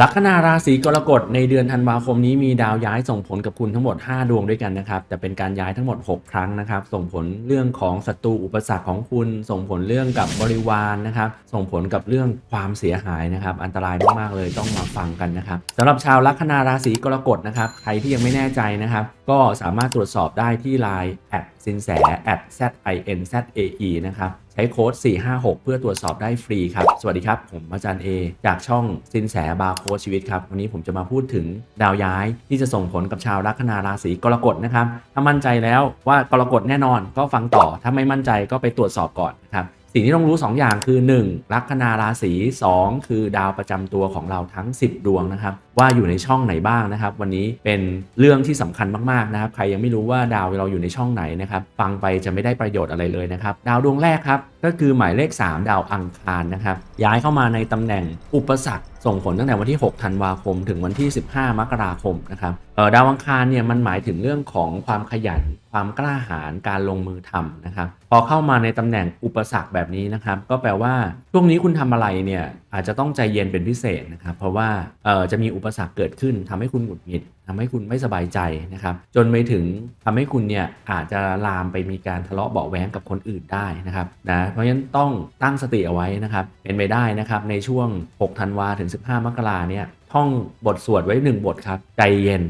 ลัคนาราศีกรกฎในเดือนธันวาคมนี้มีดาวย้ายส่งผลกับคุณทั้งหมด 5 ดวงด้วยกันนะครับ แต่เป็นการย้ายทั้งหมด 6 ครั้งนะครับ ส่งผลเรื่องของศัตรูอุปสรรคของคุณ ส่งผลเรื่องกับบริวารนะครับ ส่งผลกับเรื่องความเสียหายนะครับ อันตรายมากๆเลยต้องมาฟังกันนะครับสำหรับชาวลัคนาราศีกรกฎนะครับ ใครที่ยังไม่แน่ใจนะครับ ก็สามารถตรวจสอบได้ที่ Line แอดสินแส at z i n z a e นะครับ ใช้โค้ด 456 เพื่อตรวจสอบได้ฟรีครับ สวัสดีครับ ผมอาจารย์เอจากช่องสินแสบาร์โค้ดชีวิตครับ วันนี้ผมจะมาพูดถึงดาวย้ายที่จะส่งผลกับชาวลัคนาราศีกรกฎนะครับ ถ้ามั่นใจแล้วว่ากรกฎแน่นอนก็ฟังต่อ ถ้าไม่มั่นใจก็ไปตรวจสอบก่อนนะครับสิ่งที่ต้องรู้ 2 อย่างคือ 1. ลัคนาราศี 2 คือดาวประจำตัวของเราทั้ง 10 ดวงนะครับว่าอยู่ในช่องไหนบ้างนะครับ วันนี้เป็นเรื่องที่สำคัญมากๆนะครับ ใครยังไม่รู้ว่าดาวเราอยู่ในช่องไหนนะครับ ฟังไปจะไม่ได้ประโยชน์อะไรเลยนะครับ ดาวดวงแรกครับ ก็คือหมายเลข 3 ดาวอังคารนะครับ ย้ายเข้ามาในตำแหน่งอุปสรรคส่งผลตั้งแต่วันที่ 6 ธันวาคม ถึงวันที่ 15 มกราคมนะครับออดาวอังคารเนี่ยมันหมายถึงเรื่องของความขยัน ความกล้าหาญการลงมือทำนะครับ พอเข้ามาในตำแหน่งอุปสรรคแบบนี้นะครับ ก็แปลว่าช่วงนี้คุณทำอะไรเนี่ยอาจจะต้องใจเย็นเป็นพิเศษนะครับ เพราะว่าออจะมีอุปสรรคเกิดขึ้นทำให้คุณหงุดหงิดทำให้คุณไม่สบายใจนะครับ จนไปถึงทำให้คุณเนี่ยอาจจะลามไปมีการทะเลาะเบาะแว้งกับคนอื่นได้นะครับนะเพราะฉะนั้นต้องตั้งสติเอาไว้นะครับเป็นไปได้นะครับในช่วง 6 ธันวาถึง 15 มกราเนี่ยท่องบทสวดไว้ 1 บทครับ ใจเย็น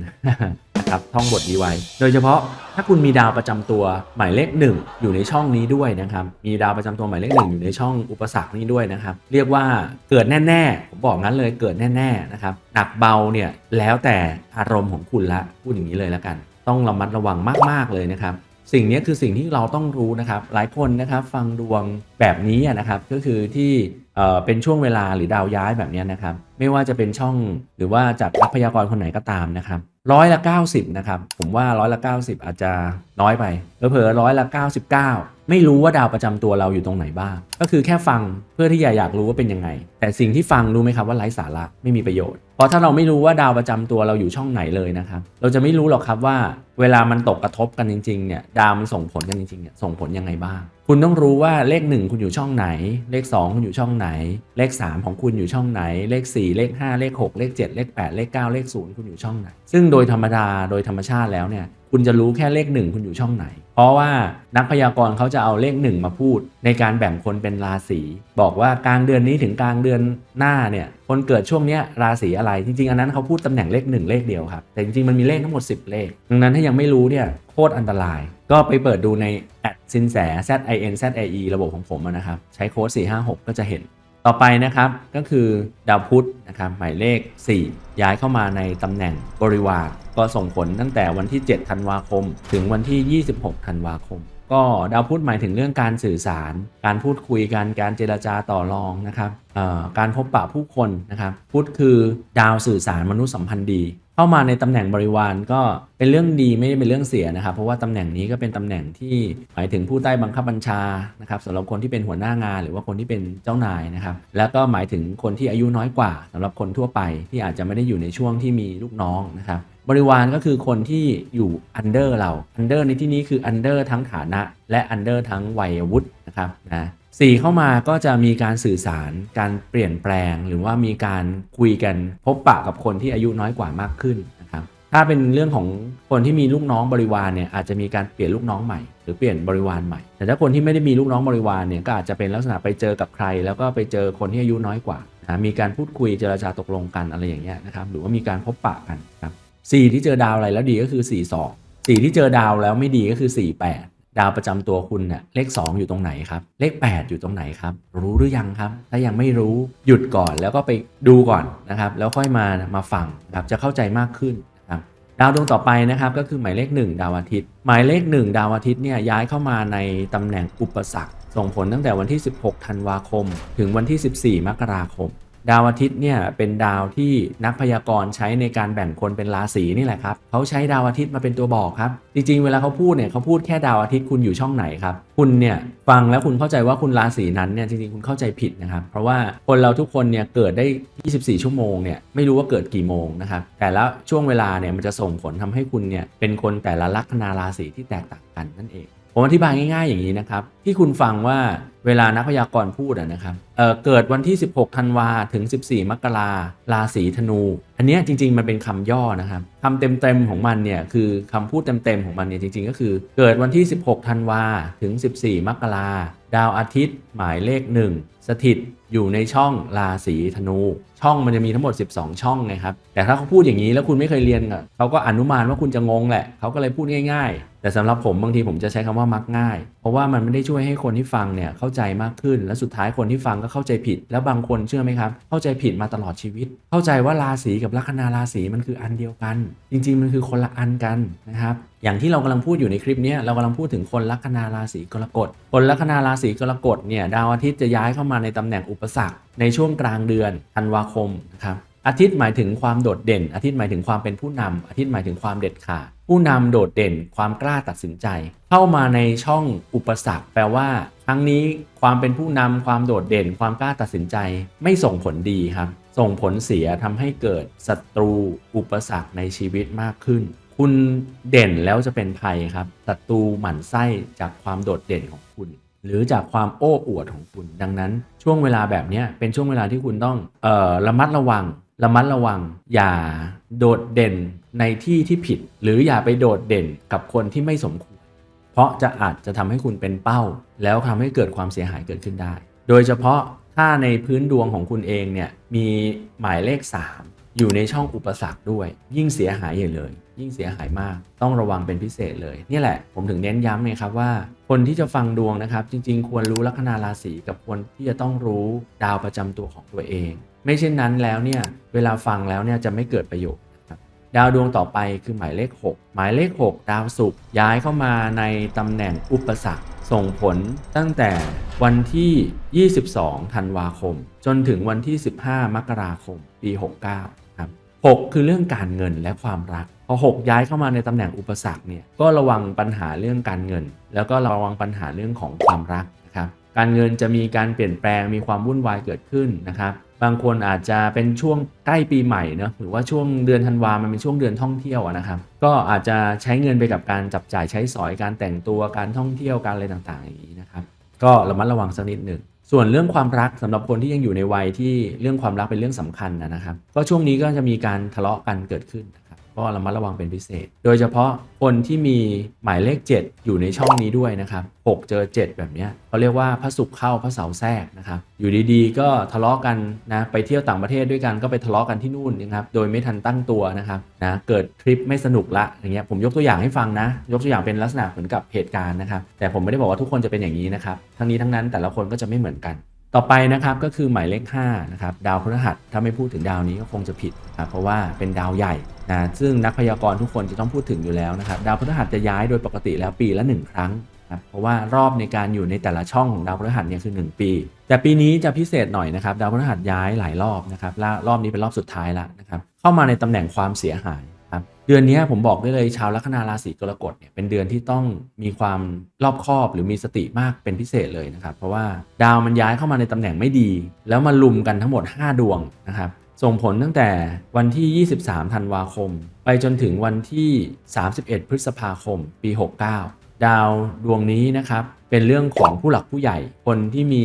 นะครับท่องบทนี้ไว้ โดยเฉพาะถ้าคุณมีดาวประจำตัวหมายเลขหนึ่งอยู่ในช่องนี้ด้วยนะครับมีดาวประจำตัวหมายเลขหนึ่งอยู่ในช่องอุปสรรคนี้ด้วยนะครับเรียกว่าเกิดแน่ๆผมบอกงั้นเลยเกิดแน่ๆนะครับหนักเบาเนี่ยแล้วแต่อารมณ์ของคุณละพูดอย่างนี้เลยแล้วกัน ต้องระมัดระวังมากๆเลยนะครับสิ่งนี้คือสิ่งที่เราต้องรู้นะครับ หลายคนนะครับฟังดวงแบบนี้นะครับ ก็คือที่เออเป็นช่วงเวลาหรือดาวย้ายแบบนี้นะครับ ไม่ว่าจะเป็นช่องหรือว่าจากนักพยากรณ์คนไหนก็ตามนะครับ ร้อยละ 90 นะครับ ผมว่าร้อยละ 90 อาจจะน้อยไปเผลอร้อยละ 99 ไม่รู้ว่าดาวประจำตัวเราอยู่ตรงไหนบ้าง ก็คือแค่ฟังเพื่อที่อยากรู้ว่าเป็นยังไง แต่สิ่งที่ฟังรู้ไหมครับว่าไร้สาระไม่มีประโยชน์ เพราะถ้าเราไม่รู้ว่าดาวประจำตัวเราอยู่ช่องไหนเลยนะครับ เราจะไม่รู้หรอกครับว่า เวลามันตกกระทบกันจริงๆเนี่ยดาวมันส่งผลกันจริงๆเนี่ยส่งผลยังไงบ้าง คุณต้องรู้ว่าเลข 1 คุณอยู่ช่องไหน เลข 2 คุณอยู่ช่องไหน เลข 3 ของคุณอยู่ช่องไหน เลข 4 เลข 5 เลข 6 เลข 7 เลข 8 เลข 9 เลข 0 คุณอยู่ช่องไหน ซึ่งโดยธรรมดาโดยธรรมชาติแล้วเนี่ยคุณจะรู้แค่เลข 1 คุณอยู่ช่องไหน เพราะว่านักพยากรณ์เขาจะเอาเลข 1 มาพูด ในการแบ่งคนเป็นราศีบอกว่ากลางเดือนนี้ถึงกลางเดือนหน้าเนี่ยคนเกิดช่วงเนี้ยราศีอะไร จริง ๆ อันนั้นเขาพูดตำแหน่งเลข 1 เลขเดียวครับ แต่จริง ๆ มันมีเลขทั้งหมด 10 เลข ดังนั้นถ้ายังไม่รู้เนี่ยโคตรอันตราย ก็ไปเปิดดูในแอดสินแส z i n z a e ระบบของผมนะครับ ใช้โค้ด456 ก็จะเห็นต่อไปนะครับก็คือดาวพุธนะครับหมายเลข 4 ย้ายเข้ามาในตำแหน่งบริวารก็ส่งผลตั้งแต่วันที่ 7 ธันวาคม ถึงวันที่ 26 ธันวาคม ก็ดาวพุธหมายถึงเรื่องการสื่อสาร การพูดคุยกันการเจรจาต่อรองนะครับการพบปะผู้คนนะครับพุธคือดาวสื่อสารมนุษยสัมพันธ์ดี เข้ามาในตำแหน่งบริวารก็เป็นเรื่องดีไม่ได้เป็นเรื่องเสียนะครับ เพราะว่าตำแหน่งนี้ก็เป็นตำแหน่งที่หมายถึงผู้ใต้บังคับบัญชานะครับสำหรับคนที่เป็นหัวหน้างาน หรือว่าคนที่เป็นเจ้านายนะครับแล้วก็หมายถึงคนที่อายุน้อยกว่าสำหรับคนทั่วไปที่อาจจะไม่ได้อยู่ในช่วงที่มีลูกน้องนะครับ บริวารก็คือคนที่อยู่ under เรา under ในที่นี้คือ under ทั้งฐานะ และ under ทั้งวัยวุฒินะครับนะสี่เข้ามาก็จะมีการสื่อสารการเปลี่ยนแปลง หรือว่ามีการคุยกันพบปะกับคนที่อายุน้อยกว่ามากขึ้นนะครับถ้าเป็นเรื่องของคนที่มีลูกน้องบริวารเนี่ยอาจจะมีการเปลี่ยนลูกน้องใหม่ หรือเปลี่ยนบริวารใหม่ แต่ถ้าคนที่ไม่ได้มีลูกน้องบริวารเนี่ยก็อาจจะเป็นลักษณะไปเจอกับใคร แล้วก็ไปเจอคนที่อายุน้อยกว่านะมีการพูดคุยเจรจาตกลงกันอะไรอย่างเงี้ยนะครับหรือว่ามีการพบปะกันครับ สี่ที่เจอดาวอะไรแล้วดีก็คือ 4 2 4 ที่เจอดาวแล้วไม่ดีก็คือ 4 8 ดาวประจำตัวคุณเนี่ยเลข 2 อยู่ตรงไหนครับ เลข 8 อยู่ตรงไหนครับ รู้หรือยังครับ ถ้ายังไม่รู้หยุดก่อนแล้วก็ไปดูก่อนนะครับ แล้วค่อยมามาฟังครับจะเข้าใจมากขึ้นนะครับดาวดวงต่อไปนะครับก็คือหมายเลข 1 ดาวอาทิตย์ หมายเลข 1 ดาวอาทิตย์เนี่ยย้ายเข้ามาในตำแหน่งอุปสรรคส่งผลตั้งแต่วันที่ 16 ธันวาคม ถึงวันที่ 14 มกราคม ดาวอาทิตย์เนี่ยเป็นดาวที่นักพยากรณ์ใช้ในการแบ่งคนเป็นราศีนี่แหละครับเขาใช้ดาวอาทิตย์มาเป็นตัวบอกครับ จริงๆ เวลาเขาพูดเนี่ยเขาพูดแค่ดาวอาทิตย์คุณอยู่ช่องไหนครับ คุณเนี่ยฟังแล้วคุณเข้าใจว่าคุณราศีนั้นเนี่ยจริงๆ คุณเข้าใจผิดนะครับ เพราะว่าคนเราทุกคนเนี่ยเกิดได้ 24 ชั่วโมงเนี่ยไม่รู้ว่าเกิดกี่โมงนะครับแต่ละช่วงเวลาเนี่ยมันจะส่งผลทำให้คุณเนี่ยเป็นคนแต่ละลัคนาราศีที่แตกต่างกันนั่นเอง ผมอธิบายง่ายๆอย่างนี้นะครับ ที่คุณฟังว่าเวลานักพยากรณ์พูดนะครับเเกิดวันที่ 16 ธันวาถึง 14 มกราราศีธนู อันนี้จริง ๆ มันเป็นคำย่อนะครับคำเต็มๆของมันเนี่ยคือคำพูดเต็มๆของมันเนี่ยจริง ๆ ก็คือ เกิดวันที่ 16 ธันวาถึง 14 มกราดาวอาทิตย์ หมายเลข 1 สถิตอยู่ในช่องราศีธนู ช่องมันจะมีทั้งหมด 12 ช่องไงครับ แต่ถ้าเขาพูดอย่างนี้แล้วคุณไม่เคยเรียนเขาก็อนุมานว่าคุณจะงงแหละ เขาก็เลยพูดง่าย ๆ แต่สำหรับผมบางทีผมจะใช้คำว่ามักง่าย เพราะว่ามันไม่ได้ช่วยให้คนที่ฟังเนี่ยเข้าใจมากขึ้น และสุดท้ายคนที่ฟังก็เข้าใจผิด แล้วบางคนเชื่อไหมครับ เข้าใจผิดมาตลอดชีวิต เข้าใจว่าราศีกับลัคนาราศีมันคืออันเดียวกัน จริง ๆ มันคือคนละอันกันนะครับอย่างที่เรากำลังพูดอยู่ในคลิปเนี้ยเรากำลังพูดถึงคนลัคนาราศีกรกฎคนลัคนาราศีกรกฎเนี่ยดาวอาทิตย์จะย้ายเข้ามาในตำแหน่งอุปสรรค ในช่วงกลางเดือนธันวาคมนะครับอาทิตย์หมายถึงความโดดเด่น อาทิตย์หมายถึงความเป็นผู้นำอาทิตย์หมายถึงความเด็ดขาด ผู้นำโดดเด่น ความกล้าตัดสินใจ เข้ามาในช่องอุปสรรค แปลว่า ครั้งนี้ความเป็นผู้นำความโดดเด่น ความกล้าตัดสินใจ ไม่ส่งผลดีครับ ส่งผลเสียทำให้เกิดศัตรู อุปสรรคในชีวิตมากขึ้น คุณเด่นแล้วจะเป็นภัยครับศัตรูหมั่นไส้จากความโดดเด่นของคุณ หรือจากความโอ้อวดของคุณ ดังนั้นช่วงเวลาแบบนี้เป็นช่วงเวลาที่คุณต้องเอ่อระมัดระวัง ระมัดระวัง อย่าโดดเด่นในที่ที่ผิด หรืออย่าไปโดดเด่นกับคนที่ไม่สมควร เพราะจะอาจจะทำให้คุณเป็นเป้า แล้วทำให้เกิดความเสียหายเกิดขึ้นได้ โดยเฉพาะถ้าในพื้นดวงของคุณเองเนี่ยมีหมายเลข 3 อยู่ในช่องอุปสรรคด้วย ยิ่งเสียหายใหญ่เลย ยิ่งเสียหายมาก ต้องระวังเป็นพิเศษเลยนี่แหละ ผมถึงเน้นย้ำไงครับว่า คนที่จะฟังดวงนะครับ จริง ๆ ควรรู้ลัคนาราศีกับควรที่จะต้องรู้ดาวประจำตัวของตัวเอง ไม่เช่นนั้นแล้วเนี่ยเวลาฟังแล้วเนี่ยจะไม่เกิดประโยชน์ดาวดวงต่อไปคือหมายเลข 6 หมายเลข 6 ดาวศุกร์ย้ายเข้ามาในตำแหน่งอุปสรรค ส่งผลตั้งแต่วันที่ 22 ธันวาคม จนถึงวันที่ 15 มกราคม ปี 69 6 คือเรื่องการเงินและความรัก พอ 6 ย้ายเข้ามาในตำแหน่งอุปสรรคเนี่ยก็ระวังปัญหาเรื่องการเงิน แล้วก็ระวังปัญหาเรื่องของความรักนะครับการเงินจะมีการเปลี่ยนแปลงมีความวุ่นวายเกิดขึ้นนะครับบางคนอาจจะเป็นช่วงใกล้ปีใหม่เนะหรือว่าช่วงเดือนธันวามันเป็นช่วงเดือนท่องเที่ยวนะครับ ก็อาจจะใช้เงินไปกับการจับจ่ายใช้สอยการแต่งตัวการท่องเที่ยวการอะไรต่างๆอย่างนี้นะครับก็ระมัดระวังสักนิดหนึ่ง ส่วนเรื่องความรักสำหรับคนที่ยังอยู่ในวัยที่เรื่องความรักเป็นเรื่องสำคัญนะครับ ก็ช่วงนี้ก็จะมีการทะเลาะกันเกิดขึ้น ก็ระมัดระวังเป็นพิเศษ โดยเฉพาะคนที่มีหมายเลข 7 อยู่ในช่องนี้ด้วยนะครับ6เจอ 7 แบบนี้เขาเรียกว่าพระศุกร์เข้าพระเสาร์แทรกนะครับอยู่ดีๆ ก็ทะเลาะกันนะไปเที่ยวต่างประเทศด้วยกันก็ไปทะเลาะกันที่นู่นนะครับโดยไม่ทันตั้งตัวนะครับนะเกิดทริปไม่สนุกละอย่างเงี้ยผมยกตัวอย่างให้ฟังนะ ยกตัวอย่างเป็นลักษณะเหมือนกับเหตุการณ์นะครับแต่ผมไม่ได้บอกว่าทุกคนจะเป็นอย่างนี้นะครับทั้งนี้ทั้งนั้นแต่ละคนก็จะไม่เหมือนกัน ต่อไปนะครับก็คือหมายเลข5นะครับดาวพฤหัสถ้าไม่พูดถึงดาวนี้ก็คงจะผิดนะเพราะว่าเป็นดาวใหญ่นะซึ่งนักพยากรณ์ทุกคนจะต้องพูดถึงอยู่แล้วนะครับดาวพฤหัสจะย้ายโดยปกติแล้วปีละ 1 ครั้งนะครับเพราะว่ารอบในการอยู่ในแต่ละช่องของดาวพฤหัสเนี่ยคือ 1 ปี แต่ปีนี้จะพิเศษหน่อยนะครับดาวพฤหัสย้ายหลายรอบนะครับและรอบนี้เป็นรอบสุดท้ายแล้วนะครับเข้ามาในตำแหน่งความเสียหาย ครับเดือนนี้ผมบอกได้เลยชาวลัคนาราศีกรกฎเนี่ยเป็นเดือนที่ต้องมีความรอบคอบหรือมีสติมากเป็นพิเศษเลยนะครับ เพราะว่าดาวมันย้ายเข้ามาในตำแหน่งไม่ดี แล้วมาลุมกันทั้งหมด 5 ดวงนะครับส่งผลตั้งแต่วันที่ 23 ธันวาคม ไปจนถึงวันที่ 31 พฤษภาคม ปี 69 ดาวดวงนี้นะครับเป็นเรื่องของผู้หลักผู้ใหญ่ คนที่มี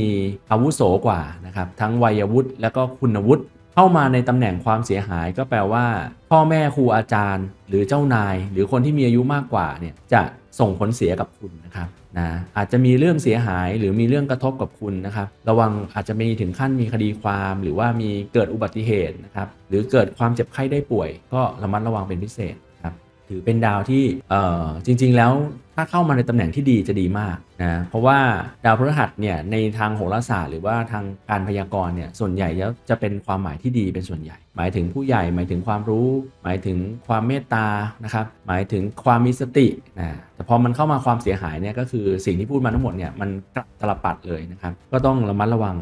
อาวุโสกว่านะครับทั้งวัยวุฒิและก็คุณวุฒิ เข้ามาในตำแหน่งความเสียหายก็แปลว่า พ่อแม่ครูอาจารย์ หรือเจ้านาย หรือคนที่มีอายุมากกว่าเนี่ยจะส่งผลเสียกับคุณนะครับนะอาจจะมีเรื่องเสียหายหรือมีเรื่องกระทบกับคุณนะครับ ระวังอาจจะมีถึงขั้นมีคดีความหรือว่ามีเกิดอุบัติเหตุนะครับหรือเกิดความเจ็บไข้ได้ป่วย ก็ระมัดระวังเป็นพิเศษ ถือเป็นดาวที่เอ่อจริง ๆ แล้วถ้าเข้ามาในตำแหน่งที่ดีจะดีมากนะเพราะว่าดาวพฤหัสเนี่ยในทางโหราศาสตร์หรือว่าทางการพยากรณ์เนี่ยส่วนใหญ่แล้วจะเป็นความหมายที่ดีเป็นส่วนใหญ่ หมายถึงผู้ใหญ่หมายถึงความรู้ หมายถึงความเมตตานะครับหมายถึงความมีสตินะแต่พอมันเข้ามาความเสียหายเนี่ยก็คือสิ่งที่พูดมาทั้งหมดเนี่ยมันกลับตลปัดเลยนะครับก็ต้องระมัดระวัง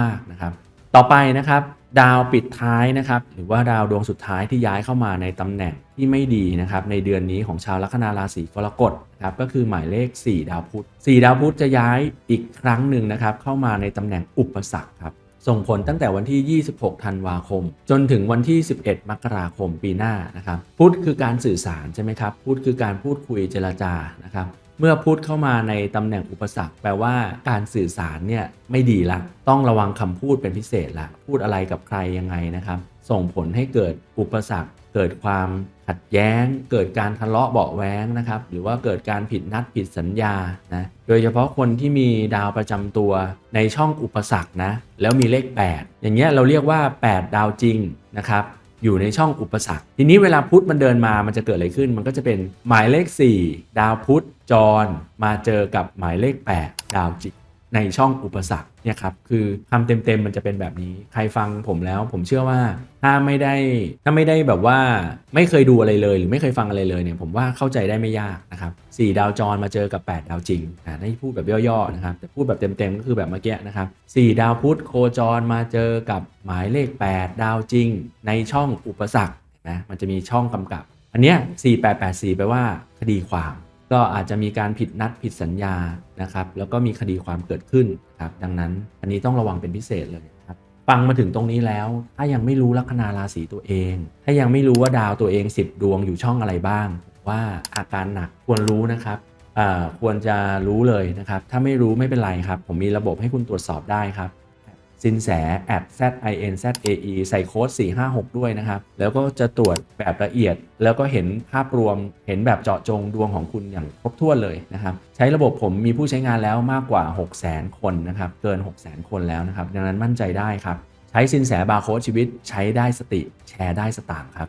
มากๆนะครับ ต่อไปนะครับดาวปิดท้ายนะครับหรือว่าดาวดวงสุดท้ายที่ย้ายเข้ามาในตำแหน่งที่ไม่ดีนะครับในเดือนนี้ของชาวลัคนาราศีกรกฎครับก็คือหมายเลข 4 ดาวพุธ4ดาวพุธจะย้ายอีกครั้งหนึ่งนะครับเข้ามาในตำแหน่งอุปสรรคครับส่งผลตั้งแต่วันที่ 26 ธันวาคม จนถึงวันที่ 11 มกราคมปีหน้านะครับพุธคือการสื่อสารใช่ไหมครับพุธคือการพูดคุยเจรจานะครับ เมื่อพุธเข้ามาในตำแหน่งอุปสรรค แปลว่าการสื่อสารเนี่ยไม่ดีละ ต้องระวังคำพูดเป็นพิเศษละ พูดอะไรกับใครยังไงนะครับ ส่งผลให้เกิดอุปสรรค เกิดความขัดแย้ง เกิดการทะเลาะเบาะแว้งนะครับ หรือว่าเกิดการผิดนัดผิดสัญญานะ โดยเฉพาะคนที่มีดาวประจำตัวในช่องอุปสรรคนะ แล้วมีเลข 8 อย่างเงี้ยเราเรียกว่า 8 ดาวจริงนะครับ อยู่ในช่องอุปสรรค ทีนี้เวลาพุธมันเดินมามันจะเกิดอะไรขึ้น มันก็จะเป็นหมายเลข 4 ดาวพุธจร มาเจอกับหมายเลข 8 ดาวจิต ในช่องอุปสรรคเนี่ยครับคือคำเต็มๆมันจะเป็นแบบนี้ ใครฟังผมแล้ว ผมเชื่อว่าถ้าไม่ได้ถ้าไม่ได้แบบว่าไม่เคยดูอะไรเลย หรือไม่เคยฟังอะไรเลยเนี่ยผมว่าเข้าใจได้ไม่ยากนะครับสี่ดาวจรมาเจอกับ 8 ดาวจริงอ่านี่พูดแบบย่อๆนะครับแต่พูดแบบเต็มๆก็คือแบบเมื่อกี้นะครับสี่ดาวพุธโคจรมาเจอกับหมายเลข 8 ดาวจริง ในช่องอุปสรรคนะมันจะมีช่องกำกับ อันเนี้ย4884แปลว่าคดีความ ก็อาจจะมีการผิดนัดผิดสัญญานะครับ แล้วก็มีคดีความเกิดขึ้นครับดังนั้นอันนี้ต้องระวังเป็นพิเศษเลยครับฟังมาถึงตรงนี้แล้ว ถ้ายังไม่รู้ลัคนาราศีตัวเอง ถ้ายังไม่รู้ว่าดาวตัวเอง 10 ดวงอยู่ช่องอะไรบ้าง ว่าอาการหนักควรรู้นะครับควรจะรู้เลยนะครับ ถ้าไม่รู้ไม่เป็นไรครับ ผมมีระบบให้คุณตรวจสอบได้ครับ สินแส at z i n z a e ใส่โค้ด 456 ด้วยนะครับ แล้วก็จะตรวจแบบละเอียด แล้วก็เห็นภาพรวมเห็นแบบเจาะจงดวงของคุณอย่างครบถ้วนเลยนะครับ ใช้ระบบผมมีผู้ใช้งานแล้วมากกว่า 600,000 คนนะครับ เกิน 600,000 คนแล้วนะครับ ดังนั้นมั่นใจได้ครับ ใช้สินแสบาร์โค้ดชีวิตใช้ได้สติแชร์ได้สตางค์ครับ